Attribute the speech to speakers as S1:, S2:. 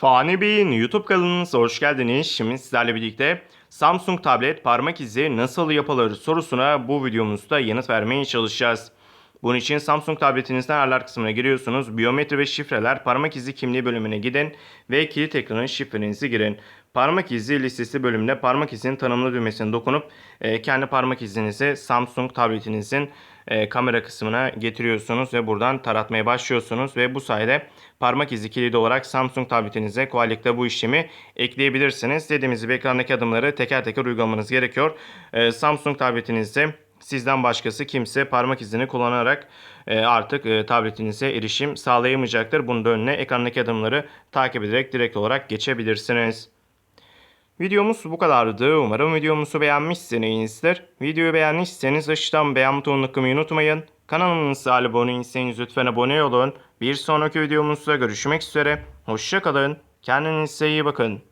S1: Fani Bey'in YouTube kanalınıza hoş geldiniz. Şimdi sizlerle birlikte Samsung tablet parmak izi nasıl yapılır sorusuna bu videomuzda yanıt vermeye çalışacağız. Bunun için Samsung tabletinizden ayarlar kısmına giriyorsunuz. Biyometri ve şifreler parmak izi kimliği bölümüne gidin ve kilit ekranın şifrenizi girin. Parmak izi listesi bölümünde parmak izinin tanımlı düğmesine dokunup e, kendi parmak izinizi Samsung tabletinizin e, kamera kısmına getiriyorsunuz ve buradan taratmaya başlıyorsunuz ve bu sayede parmak izi kilidi olarak Samsung tabletinize kolaylıkla bu işlemi ekleyebilirsiniz. Dediğimiz gibi ekrandaki adımları teker teker uygulamanız gerekiyor. E, Samsung tabletinizde sizden başkası kimse parmak izini kullanarak e, artık e, tabletinize erişim sağlayamayacaktır. Bunun önüne ekrandaki adımları takip ederek direkt olarak geçebilirsiniz. Videomuz bu kadardı. Umarım videomuzu beğenmişsinizdir. Videoyu beğenmişseniz aşağıdan beğen butonuna tıklamayı unutmayın. Kanalımıza abone değilseniz lütfen abone olun. Bir sonraki videomuzda görüşmek üzere. Hoşçakalın. Kendinize iyi bakın.